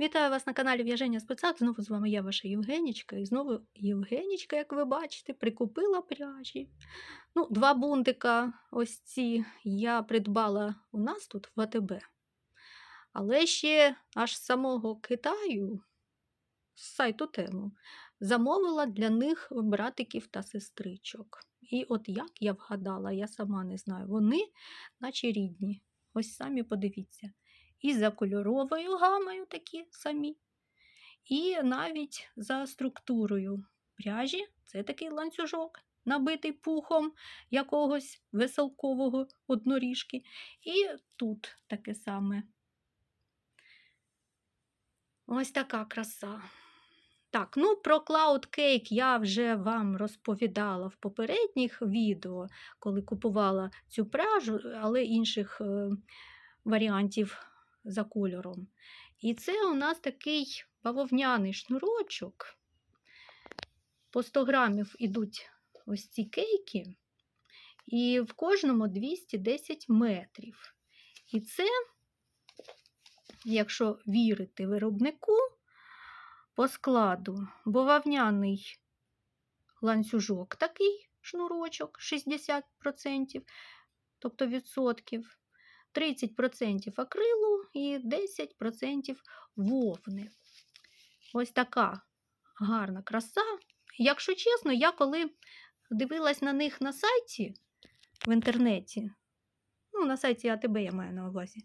Вітаю вас на каналі В'яження Спецак. Знову з вами я, ваша Євгенічка. І знову Євгенічка, як ви бачите, прикупила пряжі. Ну, два бунтика ось ці я придбала у нас тут в АТБ. Але ще аж з самого Китаю, з сайту тему, замовила для них братиків та сестричок. І от як я вгадала, я сама не знаю, вони наче рідні. Ось самі подивіться і за кольоровою гамою такі самі, і навіть за структурою пряжі це такий ланцюжок, набитий пухом якогось веселкового одноріжки. І тут таке саме. Ось така краса. Так, ну про Cake я вже вам розповідала в попередніх відео, коли купувала цю пряжу, але інших е, варіантів за кольором. І це у нас такий бавовняний шнурочок. По 100 грамів ідуть ось ці кейки, і в кожному 210 метрів. І це, якщо вірити виробнику, по складу бавовняний ланцюжок такий шнурочок 60%, тобто відсотків. 30% акрилу і 10% вовни. Ось така гарна краса. Якщо чесно, я коли дивилась на них на сайті в інтернеті, ну, на сайті АТБ я маю на увазі,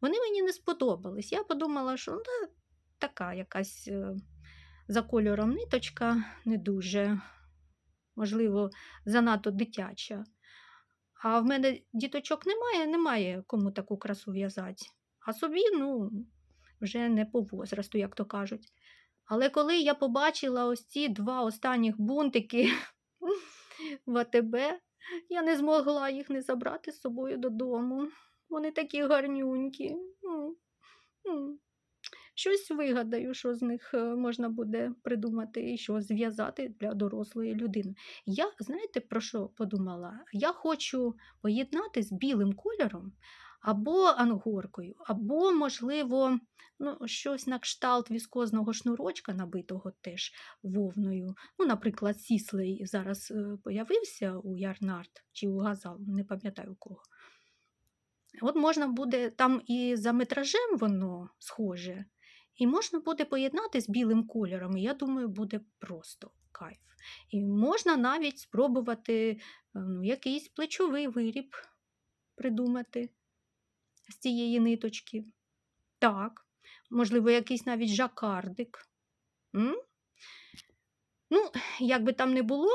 вони мені не сподобались. Я подумала, що ну, така якась е, за кольором ниточка не дуже, можливо, занадто дитяча. А в мене діточок немає, немає кому таку красу в'язати. А собі, ну, вже не по возрасту, як то кажуть. Але коли я побачила ось ці два останніх бунтики в АТБ, я не змогла їх не забрати з собою додому. Вони такі гарнюнькі. Щось вигадаю, що з них е, можна буде придумати і що зв'язати для дорослої людини. Я, знаєте, про що подумала? Я хочу поєднати з білим кольором або ангоркою, або, можливо, ну, щось на кшталт віскозного шнурочка, набитого теж вовною. Ну, Наприклад, сіслей зараз е, появився у Ярнард чи у Газал, не пам'ятаю у кого. От можна буде там і за метражем воно схоже, і можна буде поєднати з білим кольором, і я думаю, буде просто кайф. І можна навіть спробувати ну, якийсь плечовий виріб придумати з цієї ниточки. Так, можливо, якийсь навіть жакардик. М? Ну, як би там не було,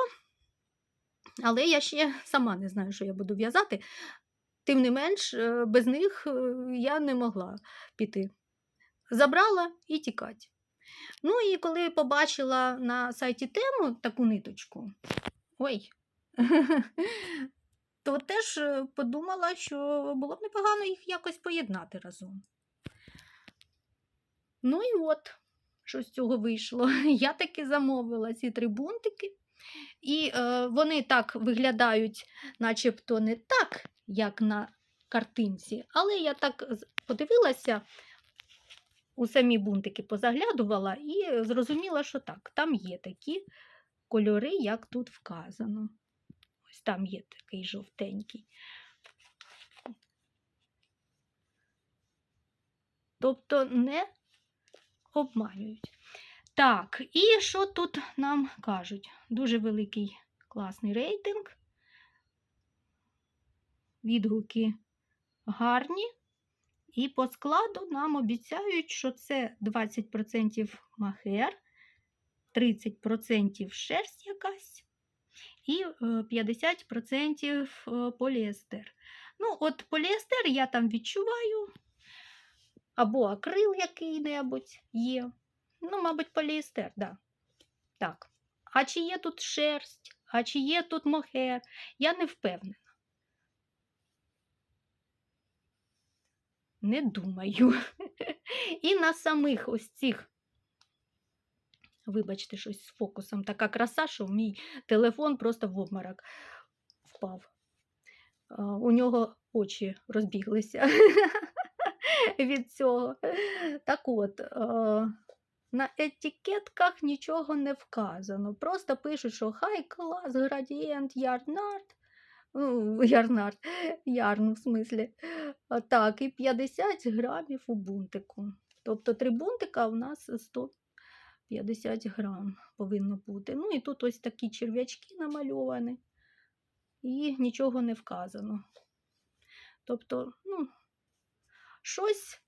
але я ще сама не знаю, що я буду в'язати. Тим не менш, е, без них е, я не могла піти забрала і тікати. Ну і коли побачила на сайті тему таку ниточку, ой, то теж е, подумала, що було б непогано їх якось поєднати разом. Ну і от, що з цього вийшло. Я таки замовила ці три бунтики, і е, вони так виглядають, начебто не так, як на картинці, але я так подивилася у самі бунтики позаглядувала і зрозуміла, що так, там є такі кольори, як тут вказано. Ось там є такий жовтенький. Тобто не обманюють. Так, і що тут нам кажуть? Дуже великий класний рейтинг. Відгуки гарні. І по складу нам обіцяють, що це 20% махер, 30% шерсть якась і 50% е, поліестер. Ну, от поліестер я там відчуваю, або акрил який-небудь є. Ну, мабуть, поліестер, да. так. А чи є тут шерсть, а чи є тут мохер, я не впевнена. Не думаю. І на самих ось цих, вибачте, щось з фокусом, така краса, що мій телефон просто в обморок впав. У нього очі розбіглися. від цього. Так от, на етикетках нічого не вказано. Просто пишуть, що хай клас, градієнт, ярнард. Ну, ярнард, ярну в смислі. Так, і 50 грамів у бунтику. Тобто три бунтика у нас 150 грам повинно бути. Ну і тут ось такі черв'ячки намальовані, і нічого не вказано. Тобто, ну, щось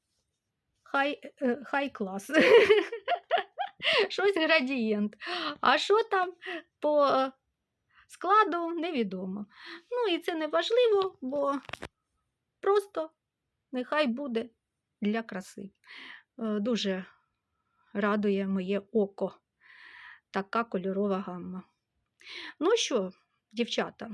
хай, е, клас. Щось градієнт. А що там по складу, невідомо. Ну і це не важливо, бо просто нехай буде для краси. Е, Дуже радує моє око така кольорова гамма. Ну що, дівчата,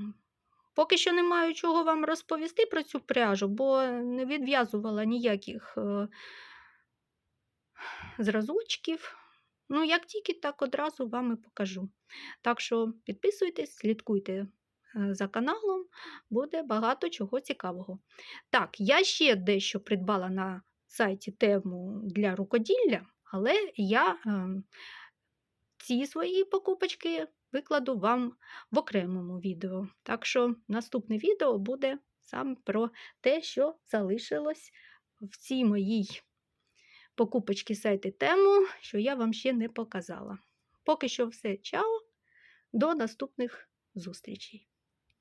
поки що не маю чого вам розповісти про цю пряжу, бо не відв'язувала ніяких е, зразочків. Ну, як тільки, так одразу вам і покажу. Так що підписуйтесь, слідкуйте за каналом, буде багато чого цікавого. Так, я ще дещо придбала на сайті тему для рукоділля, але я ем, ці свої покупочки викладу вам в окремому відео. Так що наступне відео буде саме про те, що залишилось в цій моїй покупочці сайти тему, що я вам ще не показала. Поки що все, чао, до наступних зустрічей.